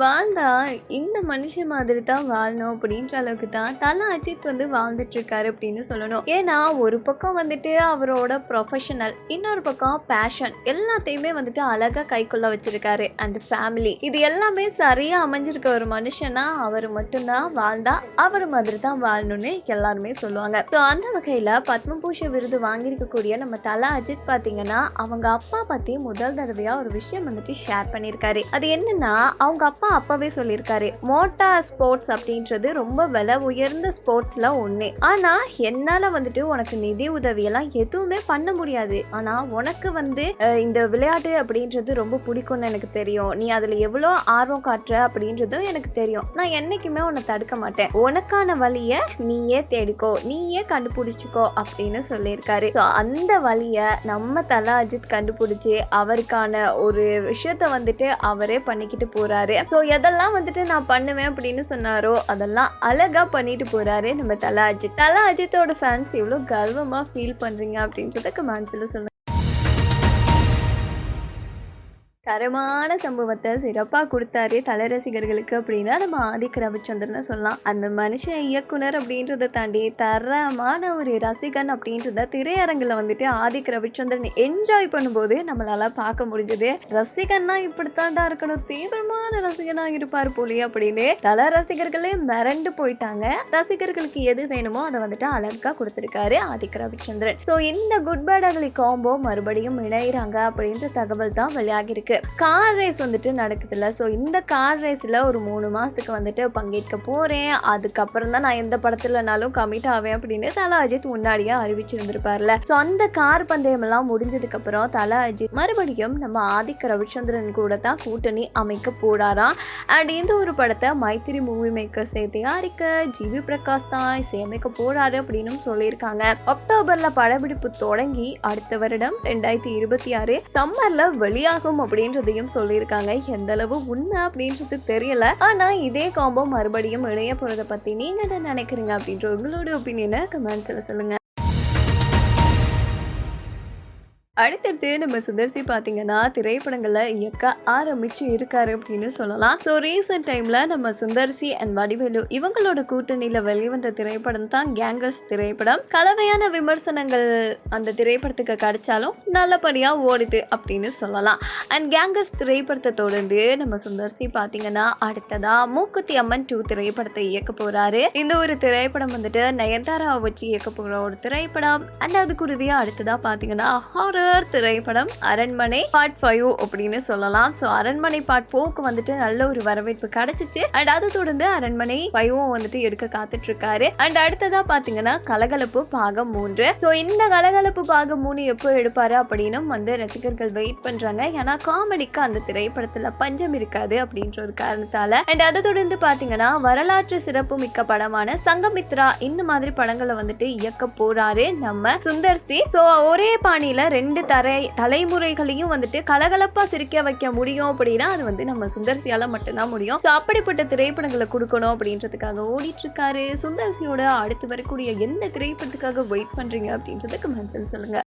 வாழ்ந்தா இந்த மனுஷன் மாதிரி தான் வாழணும் அப்படின்ற அளவுக்கு தான் தலா அஜித் வந்து வாழ்ந்துட்டு இருக்காரு அப்படின்னு சொல்லணும். ஏன்னா ஒரு பக்கம் வந்துட்டு அவரோட ப்ரொஃபஷனல் இன்னொரு பக்கம் பேஷன் எல்லாத்தையுமே வந்துட்டு அழகா கைக்குள்ள வச்சிருக்காரு அந்த ஃபேமிலி இது எல்லாமே சரியா அமைஞ்சிருக்க ஒரு மனுஷனா அவர் மட்டும்தான் வாழ்ந்தா அவர் மாதிரி தான் வாழணும்னு எல்லாருமே சொல்லுவாங்க. ஸோ அந்த வகையில பத்மபூஷ விருது வாங்கியிருக்கக்கூடிய நம்ம தலா அஜித் பாத்தீங்கன்னா அவங்க அப்பா பத்தி முதல் தடவையா ஒரு விஷயம் வந்துட்டு ஷேர் பண்ணியிருக்காரு. அது என்னன்னா அவங்க அப்பா அப்பவே சொல்லியிருக்காரு மோட்டார் ஸ்போர்ட்ஸ் அப்படின்றது ரொம்ப விலை உயர்ந்த ஸ்போர்ட்ஸ்ல ஒண்ணு. ஆனா என்னால வந்துட்டு உனக்கு நிதி உதவியெல்லாம் எதுவுமே பண்ண முடியாது. ஆனா உனக்கு வந்து இந்த விளையாட்டு அப்படின்றது ரொம்ப பிடிக்கும்னு எனக்கு தெரியும். நீ அதுல எவ்வளோ ஆர்வம் காட்டுற அப்படின்றதும் எனக்கு தெரியும். நான் என்னைக்குமே உன்னை தடுக்க மாட்டேன். உனக்கான வழியை நீயே தேடிக்கோ நீயே கண்டுபிடிச்சிக்கோ அப்படின்னு சொல்லியிருக்காரு. ஸோ அந்த வழியை நம்ம தலா அஜித் கண்டுபிடிச்சி அவருக்கான ஒரு விஷயத்த வந்துட்டு அவரே பண்ணிக்கிட்டு போறாரு. ஸோ ஸோ எதெல்லாம் வந்துட்டு நான் பண்ணுவேன் அப்படின்னு சொன்னாரோ அதெல்லாம் அழகாக பண்ணிட்டு போகிறாரு நம்ம தலா அஜித். தல அஜித்தோட ஃபேன்ஸ் எவ்வளோ கர்வமாக ஃபீல் பண்ணுறீங்க அப்படின்றத கமெண்ட்ஸில் சொல்லுங்கள் தரமான சம்பவத்தை சிறப்பாக கொடுத்தாரு தலை ரசிகர்களுக்கு அப்படின்னா நம்ம ஆதிக்க ரவிச்சந்திரனை சொல்லலாம். அந்த மனுஷன் இயக்குனர் அப்படின்றத தாண்டி தரமான ஒரு ரசிகன் அப்படின்றத திரையரங்கில் வந்துட்டு ஆதிக்க ரவிச்சந்திரன் என்ஜாய் பண்ணும்போது நம்மளால் பார்க்க முடிஞ்சது. ரசிகன்னா இப்படித்தாண்டா இருக்கணும். தீவிரமான ரசிகனாக இருப்பார் போலி அப்படின்னு தல ரசிகர்களே மிரண்டு போயிட்டாங்க. ரசிகர்களுக்கு எது வேணுமோ அதை வந்துட்டு அழகாக கொடுத்துருக்காரு ஆதிக்க ரவிச்சந்திரன். ஸோ இந்த குட் பேட் அகலி காம்போ மறுபடியும் இணையிறாங்க அப்படின்ற தகவல் தான் வெளியாகிருக்கு கார் ரேஸ் வந்துட்டு நடக்குதுல்ல. ஸோ இந்த கார் ரேஸில் ஒரு மூணு மாதத்துக்கு வந்துட்டு பங்கேற்க போகிறேன் அதுக்கப்புறம் தான் நான் எந்த படத்துலனாலும் கமிட் ஆவேன் அப்படின்னு தல அஜித் முன்னாடியே அறிவிச்சிருந்திருப்பார்ல. ஸோ அந்த கார் பந்தயம் எல்லாம் முடிஞ்சதுக்கப்புறம் தல அஜித் மறுபடியும் நம்ம ஆதிக்க ரவிச்சந்திரன் கூட தான் கூட்டணி அமைக்க போறாராம். அண்ட் இந்த ஒரு படத்தை மைத்திரி மூவி மேக்கர்ஸை தயாரிக்க ஜிவி பிரகாஷ் தான் இசையமைக்க போறாரு அப்படின்னு சொல்லியிருக்காங்க. அக்டோபரில் படப்பிடிப்பு தொடங்கி அடுத்த வருடம் ரெண்டாயிரத்தி இருபத்தி ஆறு சம்மரில் வெளியாகும் அப்படின்றதையும் சொல்லியிருக்காங்க. எந்த அளவு உண்மை அப்படின்றது தெரியல. ஆனா இதே காம்போ மறுபடியும் இணைய போறதை பத்தி நீங்க என்ன நினைக்கிறீங்க அப்படின்ற உங்களோட ஒப்பீனியனை கமெண்ட்ஸ்ல சொல்லுங்க. அடுத்தடுத்து நம்ம சுதர்சி பார்த்தீங்கன்னா திரைப்படங்களை இயக்க ஆரம்பிச்சு இருக்காரு அப்படின்னு சொல்லலாம். ஸோ ரீசெண்ட் டைமில் நம்ம சுந்தர்சி அண்ட் வடிவேலு இவங்களோட கூட்டணியில் வெளிவந்த திரைப்படம் தான் கேங்கர்ஸ் திரைப்படம். கலவையான விமர்சனங்கள் அந்த திரைப்படத்துக்கு கிடைச்சாலும் நல்லபடியாக ஓடுது அப்படின்னு சொல்லலாம். அண்ட் கேங்கர்ஸ் திரைப்படத்தை தொடர்ந்து நம்ம சுந்தர்சி பார்த்தீங்கன்னா அடுத்ததாக மூக்குத்தி அம்மன் டூ திரைப்படத்தை இயக்க போகிறாரு இந்த ஒரு திரைப்படம் வந்துட்டு நயன்தாராவை வச்சு இயக்க போகிற ஒரு திரைப்படம். அண்ட் அது அடுத்ததாக பார்த்தீங்கன்னா ஹாரர் திரைப்படம் அரண்மனை பார்ட் ஃபைவ் அப்படின்னு சொல்லலாம். ஸோ அரண்மனை பார்ட் ஃபோவுக்கு வந்துட்டு நல்ல ஒரு வரவேற்பு கிடைச்சிச்சு. அண்ட் அதை தொடர்ந்து அரண்மனை ஃபைவும் வந்துட்டு எடுக்க காத்துட்டு இருக்காரு அண்ட் அடுத்ததா பார்த்தீங்கன்னா கலகலப்பு பாகம் மூன்று. ஸோ இந்த கலகலப்பு பாகம் மூணு எப்போ எடுப்பாரு அப்படின்னு வந்து ரசிகர்கள் வெயிட் பண்றாங்க. ஏன்னா காமெடிக்கு அந்த திரைப்படத்துல பஞ்சம் இருக்காது அப்படின்ற ஒரு காரணத்தால. அண்ட் அதை தொடர்ந்து பார்த்தீங்கன்னா வரலாற்று சிறப்பு மிக்க படமான சங்கமித்ரா இந்த மாதிரி படங்களை வந்துட்டு இயக்க போறாரு நம்ம சுந்தர் சி. ஸோ ஒரே பாணியில ரெண்டு தரை தலைமுறைகளையும் வந்துட்டு கலகலப்பா சிரிக்க வைக்க முடியும் அப்படின்னா அது வந்து நம்ம சுந்தர்சியால மட்டும்தான் முடியும். ஸோ அப்படிப்பட்ட திரைப்படங்களை கொடுக்கணும் அப்படின்றதுக்காக ஓடிட்டு இருக்காரு சுந்தர்சியோட அடுத்து வரக்கூடிய எந்த திரைப்படத்துக்காக வெயிட் பண்றீங்க அப்படின்றத கமெண்ட்ஸில் சொல்லுங்க.